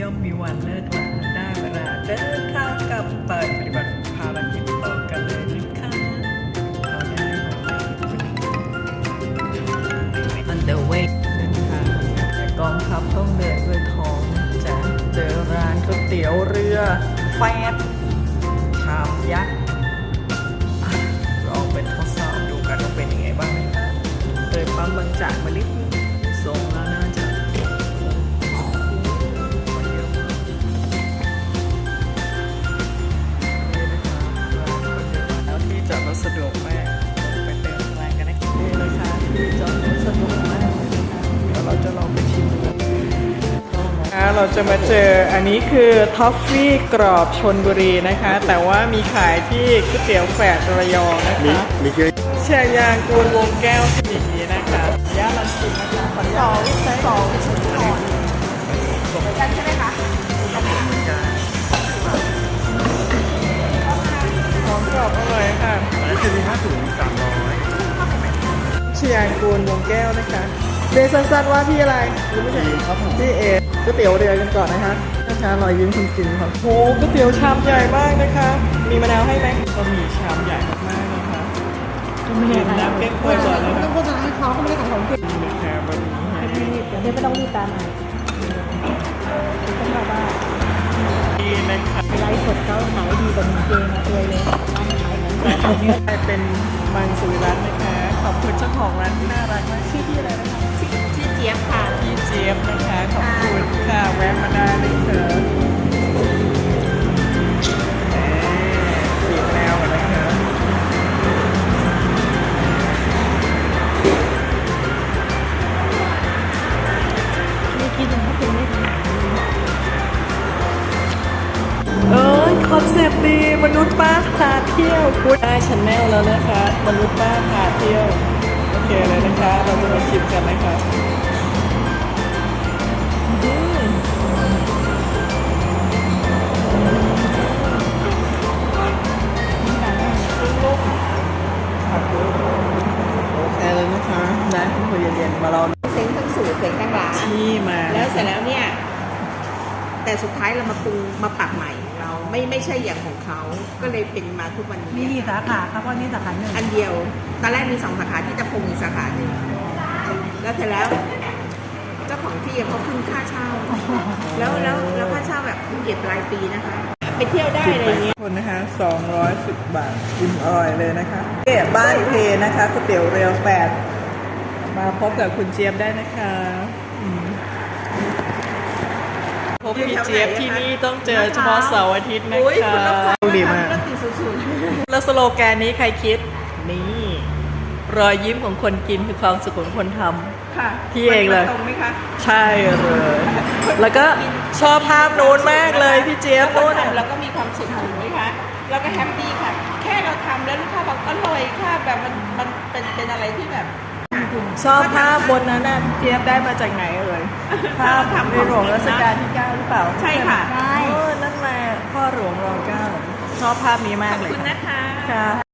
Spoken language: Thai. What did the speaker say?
ย่อมมีวันเลิกลาได้เวลาเดินทางกลับไปปฏิบัติภารกิจต่อกันเลยนะคะเอาได้ไหม On the way เส้นทางแต่กองทัพต้องเดินด้วยท้องจะเจอร้านก๋วยเตี๋ยวเรือแฟดชามยักษ์ เราจะมาเจออันนี้คือท็อฟฟี่กรอบชนบุรีนะคะ แต่ว่ามีขายที่ก๋วยเตี๋ยวแฝดระยองนะมีคะมีชื่อแช่ยางกูลวงแก้วที่นี้นะคะย่าลันชิมนะคะขอสองสองชิ้นก่อนกันใช่ไหมคะของกรอบอร่อยค่ะอันนั้นคือมีห้าถุงสามร้อยเชียงกูลวงแก้วนะคะ เรียกสั้นๆว่าพี่อะไรรู้ไหมดีครับผมพี่เอก๋วยเตี๋ยวเรือกันก่อนนะคะนะคะรอยยิ้มคุณกินครับโหก๋วยเตี๋ยวชามใหญ่มากนะคะ มีมะนาวให้ไหมก็มีชามใหญ่มากๆนะคะดื่มน้ำเก๊กฮวยก่อนเลยนะต้องโฆษณาให้เขาเขาไม่ได้ขายของเก่งนี่นะคะบะหมี่ให้เดี๋ยวไม่ต้องรีบตามมาต้องบอกว่าดีนะคะไลฟ์สดเขาขายดีกว่าหนึ่งเกงนะตัวเลยร้านขายเหมือนกันเนี่ยเป็นมังสวิรัตน์นะคะ ขอบคุณเจ้าของร้านที่น่ารักมากชื่อพี่อะไรนะคะชื่อเจี๊ยบค่ะพี่เจี๊ยบนะคะ ขอบคุณค่ะแวะมาได้เลยเถอะ มนุษย์ป้าพาเที่ยวกูได้ชันแนลแล้วนะคะ มนุษย์ป้าพาเที่ยว โอเคเลยนะคะ เราจะมาชิมกันนะคะอืมโอเคเลยนะคะนะคุณผู้เย็นๆมาลองเซ็งทั้งสูตรเซ็งทั้งร้านที่มา แล้วเสร็จแล้วเนี่ย แต่สุดท้ายเรามาปรุงมาปรับใหม่เราไม่ไม่ใช่อย่างของเขาก็เลยเป็นมาทุกวันมีนี้กี่สาขาครับเพราะนี่สาขาหนึ่งอันเดียวตอนแรกมีสองสาขาที่จะปรุงอีกสาขาหนึ่งแล้วเสร็จแล้ว เจ้าของที่เขาขึ้นค่าเช่า แล้วแล้วแล้วค่าเช่าแบบเก็บรายปีนะคะ ไปเที่ยวได้อะไรอย่างเงี้ย คนนะคะ 210 บาท อิ่มอร่อยเลยนะคะเก๋บ้านเพนะคะก๋วยเตี๋ยวเรือแปด มาพบกับคุณเจี๊ยบได้นะคะอืม พบพี่เจี๊ยบที่นี่ต้องเจอเฉพาะเสาร์อาทิตย์นะโอ้ยคะคุณละครดีมากธุรกิจสุดแล้วสโลแกนนี้ใครคิด นี่ รอยยิ้มของคนกินคือความสุขของคนทำๆค่ะพี่เองเลยตรงไหมคะใช่เลย แล้วก็ชอบภาพนู้นมากเลยพี่เจี๊ยบเรานู้นทำแล้วก็มีความสุขถูกไหมคะเราก็แฮปปี้ค่ะ แค่เราทำแล้วลูกค้าบอกอร่อยค่ะแบบมันมันเป็นเป็นอะไรที่แบบชอบภาพบนนั้นน่ะพี่เจี๊ยบได้มาจากไหนเอ่ย ภาพทำในหลวงรัชกาลที่เก้าหรือเปล่าใช่ค่ะเออนั่นแหละพ่อหลวงรอเก้าชอบภาพนี้มากขอบเลยคุณนะคะ ค่ะ